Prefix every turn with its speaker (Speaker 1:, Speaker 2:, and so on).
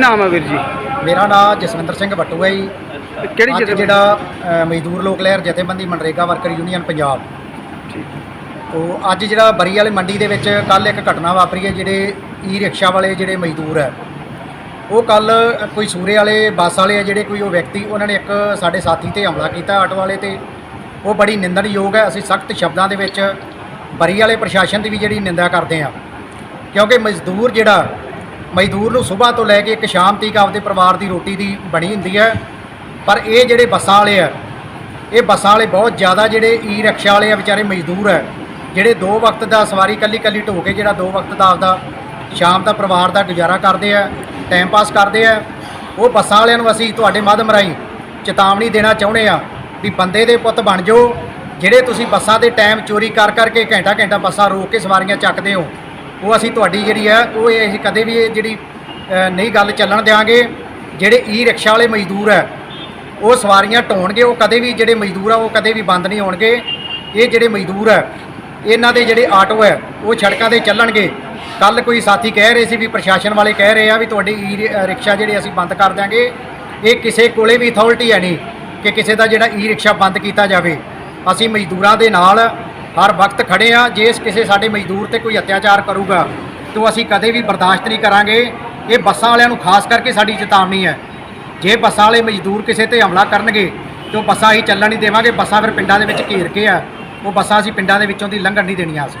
Speaker 1: ਨਾਮ ਹੈ ਵੀਰ ਜੀ?
Speaker 2: ਮੇਰਾ ਨਾਮ ਜਸਵਿੰਦਰ ਸਿੰਘ ਬੱਟੂ ਹੈ ਜੀ।
Speaker 1: ਕਿਹੜੀ
Speaker 2: ਅੱਜ ਜਿਹੜਾ ਅ, ਮਜ਼ਦੂਰ ਲੋਕ ਲਹਿਰ ਜਥੇਬੰਦੀ ਮਨਰੇਗਾ ਵਰਕਰ ਯੂਨੀਅਨ ਪੰਜਾਬ। ਉਹ ਅੱਜ ਜਿਹੜਾ ਬਰੀ ਵਾਲੀ ਮੰਡੀ ਦੇ ਵਿੱਚ ਕੱਲ ਇੱਕ ਘਟਨਾ ਵਾਪਰੀ ਹੈ ਜਿਹੜੇ ਈ ਰਿਕਸ਼ਾ ਵਾਲੇ ਜਿਹੜੇ ਮਜ਼ਦੂਰ ਹੈ ਉਹ ਕੱਲ ਕੋਈ ਸੂਰੇ ਵਾਲੇ ਬੱਸ ਵਾਲੇ ਆ ਜਿਹੜੇ ਕੋਈ ਉਹ ਵਿਅਕਤੀ ਉਹਨਾਂ ਨੇ ਇੱਕ ਸਾਡੇ ਸਾਥੀ ਤੇ ਹਮਲਾ ਕੀਤਾ ਆਟੋ ਵਾਲੇ ਤੇ। ਉਹ ਬੜੀ ਨਿੰਦਣਯੋਗ ਹੈ ਅਸੀਂ ਸਖਤ ਸ਼ਬਦਾਂ ਦੇ ਵਿੱਚ ਬਰੀ ਵਾਲੇ ਪ੍ਰਸ਼ਾਸਨ ਦੀ ਵੀ ਜਿਹੜੀ ਨਿੰਦਾ ਕਰਦੇ ਹਾਂ। ਕਿਉਂਕਿ ਮਜ਼ਦੂਰ ਜਿਹੜਾ ਮਜ਼ਦੂਰ ਨੂੰ ਸਵੇਰ ਤੋਂ ਲੈ ਕੇ ਇੱਕ ਸ਼ਾਮ ਤੱਕ ਆਪਦੇ ਪਰਿਵਾਰ ਦੀ ਰੋਟੀ ਦੀ ਬਣੀ ਹੁੰਦੀ ਹੈ। ਪਰ ਇਹ ਜਿਹੜੇ ਬੱਸਾਂ ਵਾਲੇ ਆ, ਇਹ ਬੱਸਾਂ ਵਾਲੇ ਬਹੁਤ ਜ਼ਿਆਦਾ ਜਿਹੜੇ ਈ ਰਿਕਸ਼ਾ ਵਾਲੇ ਆ, ਵਿਚਾਰੇ ਮਜ਼ਦੂਰ ਹੈ ਜਿਹੜੇ ਦੋ ਵਕਤ ਦਾ ਸਵਾਰੀ ਕੱਲੀ ਕੱਲੀ ਢੋ ਕੇ ਜਿਹੜਾ ਦੋ ਵਕਤ ਦਾ ਆਪਦਾ ਸ਼ਾਮ ਦਾ ਪਰਿਵਾਰ ਦਾ ਗੁਜ਼ਾਰਾ ਕਰਦੇ ਆ ਟਾਈਮ ਪਾਸ ਕਰਦੇ ਆ, ਉਹ ਬੱਸਾਂ ਵਾਲਿਆਂ ਨੂੰ ਅਸੀਂ ਤੁਹਾਡੇ ਮਾਧਿਅਮ ਰਾਹੀਂ ਚੇਤਾਵਨੀ ਦੇਣਾ ਚਾਹੁੰਦੇ ਆ ਵੀ ਬੰਦੇ ਦੇ ਪੁੱਤ ਬਣ ਜਾਓ, ਜਿਹੜੇ ਤੁਸੀਂ ਬੱਸਾਂ ਦੇ ਟਾਈਮ ਚੋਰੀ ਕਰ ਕਰਕੇ ਘੰਟਾ ਘੰਟਾ ਬੱਸਾਂ ਰੋਕ ਕੇ ਸਵਾਰੀਆਂ ਚੱਕਦੇ ਹੋ ਉਹ ਅਸੀਂ ਤੁਹਾਡੀ ਜਿਹੜੀ ਹੈ ਉਹ ਇਹ ਅਸੀਂ ਕਦੇ ਵੀ ਇਹ ਜਿਹੜੀ ਨਹੀਂ ਗੱਲ ਚੱਲਣ ਦਿਆਂਗੇ। ਜਿਹੜੇ ਈ ਰਿਕਸ਼ਾ ਵਾਲੇ ਮਜ਼ਦੂਰ ਹੈ ਉਹ ਸਵਾਰੀਆਂ ਢੋਣਗੇ, ਉਹ ਕਦੇ ਵੀ ਜਿਹੜੇ ਮਜ਼ਦੂਰ ਆ, ਉਹ ਕਦੇ ਵੀ ਬੰਦ ਨਹੀਂ ਹੋਣਗੇ। ਇਹ ਜਿਹੜੇ ਮਜ਼ਦੂਰ ਹੈ ਇਹਨਾਂ ਦੇ ਜਿਹੜੇ ਆਟੋ ਹੈ ਉਹ ਸੜਕਾਂ ਤੇ ਚੱਲਣਗੇ। ਕੱਲ ਕੋਈ ਸਾਥੀ ਕਹਿ ਰਹੇ ਸੀ ਵੀ, ਪ੍ਰਸ਼ਾਸਨ ਵਾਲੇ ਕਹਿ ਰਹੇ ਆ ਵੀ ਤੁਹਾਡੇ ਈ ਰਿਕਸ਼ਾ ਜਿਹੜੇ ਅਸੀਂ ਬੰਦ ਕਰ ਦਿਆਂਗੇ। ਇਹ ਕਿਸੇ ਕੋਲੇ ਵੀ ਅਥਾਰਟੀ ਹੈ ਨਹੀਂ ਕਿ ਕਿਸੇ ਦਾ ਜਿਹੜਾ ਈ ਰਿਕਸ਼ਾ ਬੰਦ ਕੀਤਾ ਜਾਵੇ। ਅਸੀਂ ਮਜ਼ਦੂਰਾਂ ਦੇ ਨਾਲ ਹਰ ਵਕਤ ਖੜੇ ਆ, ਜੇ ਕਿਸੇ ਸਾਡੇ ਮਜ਼ਦੂਰ ਤੇ ਕੋਈ ਅਤਿਆਚਾਰ ਕਰੂਗਾ, ਤਾਂ ਅਸੀਂ ਕਦੇ ਵੀ ਬਰਦਾਸ਼ਤ ਨਹੀਂ ਕਰਾਂਗੇ। ਇਹ ਬੱਸਾਂ ਵਾਲਿਆਂ ਨੂੰ ਖਾਸ ਕਰਕੇ ਸਾਡੀ ਚੇਤਾਵਨੀ ਹੈ। ਜੇ ਬੱਸਾਂ ਵਾਲੇ ਮਜ਼ਦੂਰ ਕਿਸੇ ਤੇ ਹਮਲਾ ਕਰਨਗੇ, ਤੇ ਉਹ ਬੱਸਾਂ ਅਸੀਂ ਚੱਲਣ ਨਹੀਂ ਦੇਵਾਂਗੇ। ਬੱਸਾਂ ਫਿਰ ਪਿੰਡਾਂ ਦੇ ਵਿੱਚ ਘੇਰ ਕੇ ਆ। ਉਹ ਬੱਸਾਂ ਅਸੀਂ ਪਿੰਡਾਂ ਦੇ ਵਿੱਚੋਂ ਦੀ ਲੰਘਣ ਨਹੀਂ ਦੇਣੀਆਂ ਅਸੀਂ।